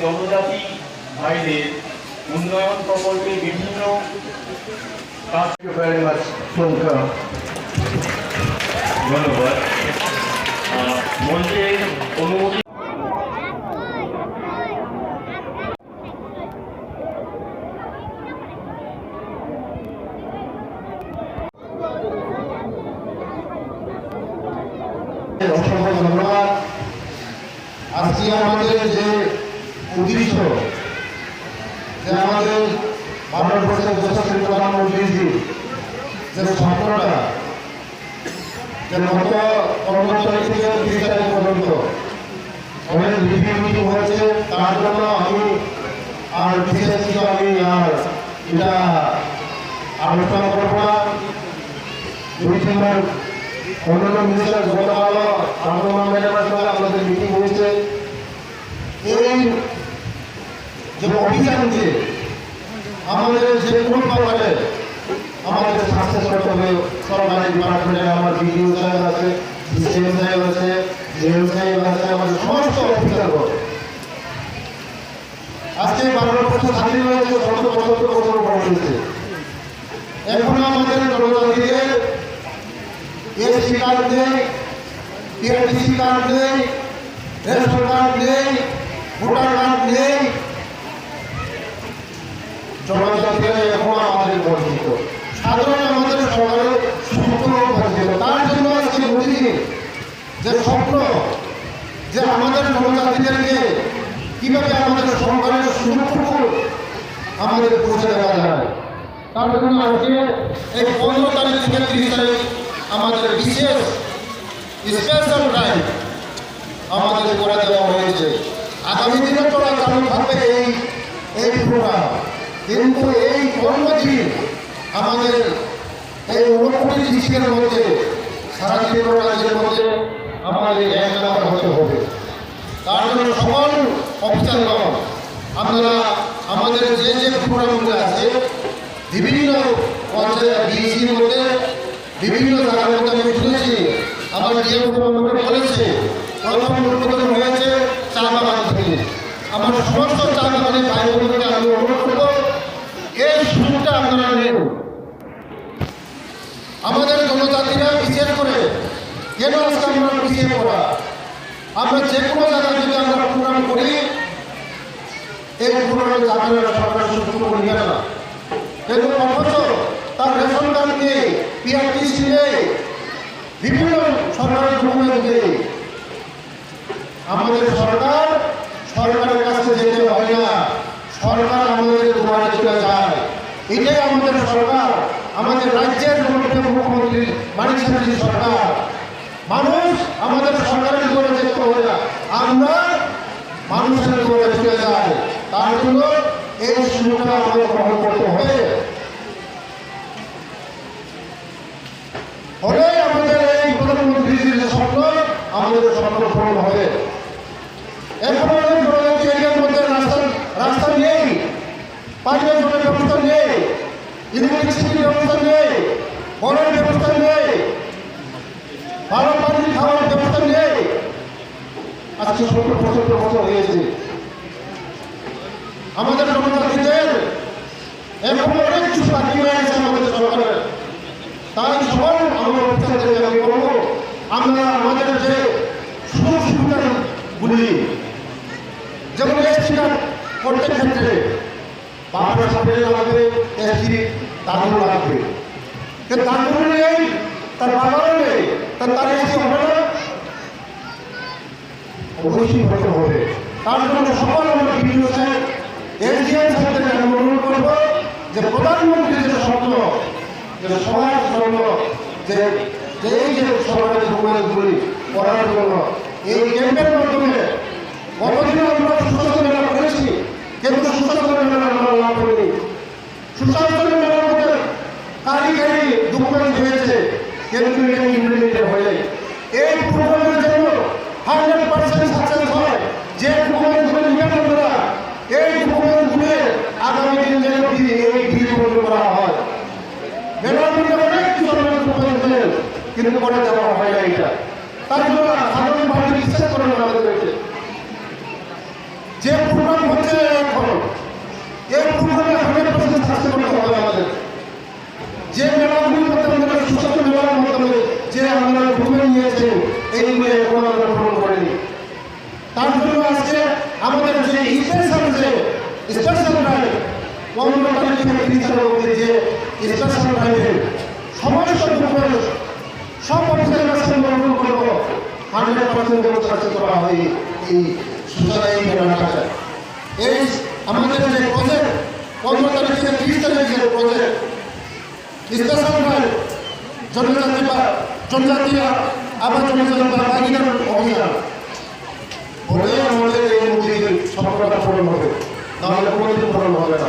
জনজাতি ভাইদের উন্নয়ন প্রকল্পে বিভিন্ন Funka. ধন্যবাদ। আহ, মঞ্চে অনুমতি অসংখ্য ধন্যবাদ। আজকে আমাদের যে উদ্দেশ্য যে আমাদের ভারতবর্ষের যশস্বী প্রধানমন্ত্রীজি যে স্বপ্নটা যে গত তারিখ থেকে তিরিশ তারিখ পর্যন্ত অনেক রিভিউ মিটিং হয়েছে, তার জন্য আমি আর বিশেষ কিছু আমি আর এটা আলোচনা করব না। দুই তিনবার অন্যান্য মিনিস্টার গতকাল আমাদের মিটিং হয়েছে। এই যে অভিযান যে আমাদের যে কোনো ব্যাপারে আমাদের সাকসেস করতে হবে। সরকারি ডিপার্টমেন্টে আমার বিডিও সাহেব আছে ডিসিএম সাহেব আছে জেএম সাহেব আছে, আমাদের সমস্ত অফিসারগণ আজকে বারো বছর স্বাধীন হয়েছে ষোলো পঁচাত্তর বছর বড় হয়েছে। এখন আমাদের জনজাতিদের এসসি কার্ড নেই টিআরটিসি কার্ড নেই রেশন কার্ড নেই ভোটার কার্ড নেই জনজাতিরা এখন আমাদের বঞ্চিত সাধারণ আমাদের সরকারের স্বপ্ন বঞ্চিত তার জন্য আজকে মোদীজি যে স্বপ্ন, যে আমাদের জনজাতিদেরকে কীভাবে আমাদের সরকারের সুরক্ষা আমাদের পৌঁছে দেওয়া যায়। তার জন্য আজকে এই পনেরো তারিখ থেকে তিরিশ তারিখ আমাদের বিশেষ স্পেশাল রাইড আমাদের করে দেওয়া হয়েছে। আগামী দিনে তো চালু থাকবে এই এই প্রোগ্রাম কিন্তু এই কর্মদিন আমাদের এই ঊনকোটি ডিস্ট্রিক্টের মধ্যে, সারা ত্রিপুরা রাজ্যের মধ্যে আমাদের এক নাম্বার হতে হবে। তার জন্য সকল অফিসারগণ আপনারা আমাদের যে যে প্রোগ্রামগুলো আছে, বিভিন্ন ডিসির মধ্যে বিভিন্ন জায়গার মধ্যে আমি শুনেছি ডিএম আমাকে বলেছে হয়েছে আমার সমস্ত চা বাগানের ভাই বোনদেরকে আমি অনুরোধ করব, এই সুযোগটা আপনারা আমাদের কেন আজকে আমরা পিছিয়ে পড়া। আমরা যে কোনো জায়গায় যদি আমরা প্রোগ্রাম করি, এই প্রোগ্রামের জায়গায় সরকার সুযোগ নিবে না। কিন্তু অথচ তার রেশন কার্ড নেই পিআরটিসি নেই, বিভিন্ন সরকারের ডকুমেন্ট নেই। আমাদের সরকার, সরকারের কাছে যেতে হয় না। সরকার আমাদের দুয়ারে চলে যায়। এটাই আমাদের সরকার। আমাদের রাজ্যের মুখ্যমন্ত্রী সাহায্য সরকার। মানুষ আমাদের সরকারের দুয়ারে যেতে হয় না। আমরা মানুষের দুয়ারে চলে যায় তার জন্য এই সুযোগটা আমাদের গ্রহণ করতে হবে। হলে আমাদের এই প্রধানমন্ত্রীর যে স্বপ্ন, আমাদের স্বপ্ন পূরণ হবে। এখন এরিয়ার মধ্যে রাস্তা রাস্তা নেই। পানীয় জলের ব্যবস্থা নেই। ইলেকট্রিসিটির ব্যবস্থা নেই। কলের ব্যবস্থা নেই। ভালো পানি খাওয়ার ব্যবস্থা নেই আজকে সত্তর, পঁচাত্তর বছর হয়েছে আমাদের অনেক কিছু বাকি গেছে আমাদের সরকারের। তাই আমরা আমরা আমাদের যে সুযোগ যেমন দাদুর নেই, তার বাবারও নেই, তার তার অবশ্যই হতে হবে। তার জন্য সকল আমরা বিডিও সাহেব অনুরোধ করব যে প্রধানমন্ত্রীর যে স্বপ্ন, যে সবার জন্য যে এই যে সরকারি ডকুমেন্টগুলি করার জন্য এই ক্যাম্পের মাধ্যমে কতদিন আমরা সুস্বাস্থ্য মেলা করেছি, কিন্তু সুস্বাস্থ্য মেলা আমরা লাভ করিনি। সুস্বাস্থ্য মেলার মধ্যে কারিগরি ডকুমেন্ট হয়েছে, কিন্তু এটা ইমপ্লিমেন্টেড হয়ে এই যে ডকুমেন্টগুলো তার জন্য সাধারণ মানুষ বিশ্বাস করে না আমাদেরকে যে হচ্ছে এখন, এই প্রোগ্রামে হান্ড্রেড পার্সেন্ট সাকসেস করতে হবে আমাদের যে মেলাগুলির মাধ্যমে আমরা সুস্থ মেলার মাধ্যমে যে আমরা ভূমি নিয়েছে এইগুলো এখন আমরা গ্রহণ করিনি তার জন্য আজকে আমাদের যে স্পেশাল যে স্পেশাল ড্রাইভ তারিখ থেকে অবধি যে স্পেশাল ড্রাইভে সমস্ত গ্রুপের সব অফিসের কাছে গ্রহণ করব হান্ড্রেড পার্সেন্ট যেন সাকসেস করা হয় এই- এই মেলাটাকে এই আমাদের যে প্রজেক্ট তারিখ থেকে তিরিশ তারিখ যে প্রজেক্ট স্পেশাল ড্রাইভ জনজাতি বা জনজাতীয় আবার জনজাতি বা অভিযান বলে আমাদের এই নদীর সফলতা পূরণ হবে। নাহলে কোনোদিন পূরণ হবে না।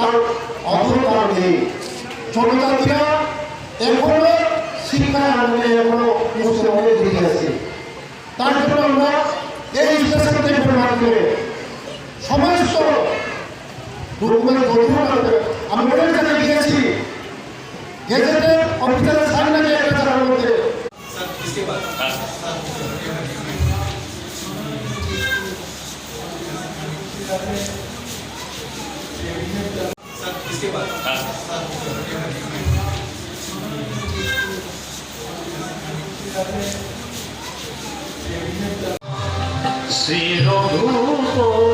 তার অধিকার নেই। জনজাতিরা এখনও শিক্ষায় আন্দোলনে এখনও মুসলিম অনেক দিকে আছে। তার জন্য আমরা এই স্পেশাল টেম্পের করে সমস্ত ডকুমেন্ট আমি অনেক জায়গায় গিয়েছি গেজেটের অফিসারের শ্রী রঘুপতি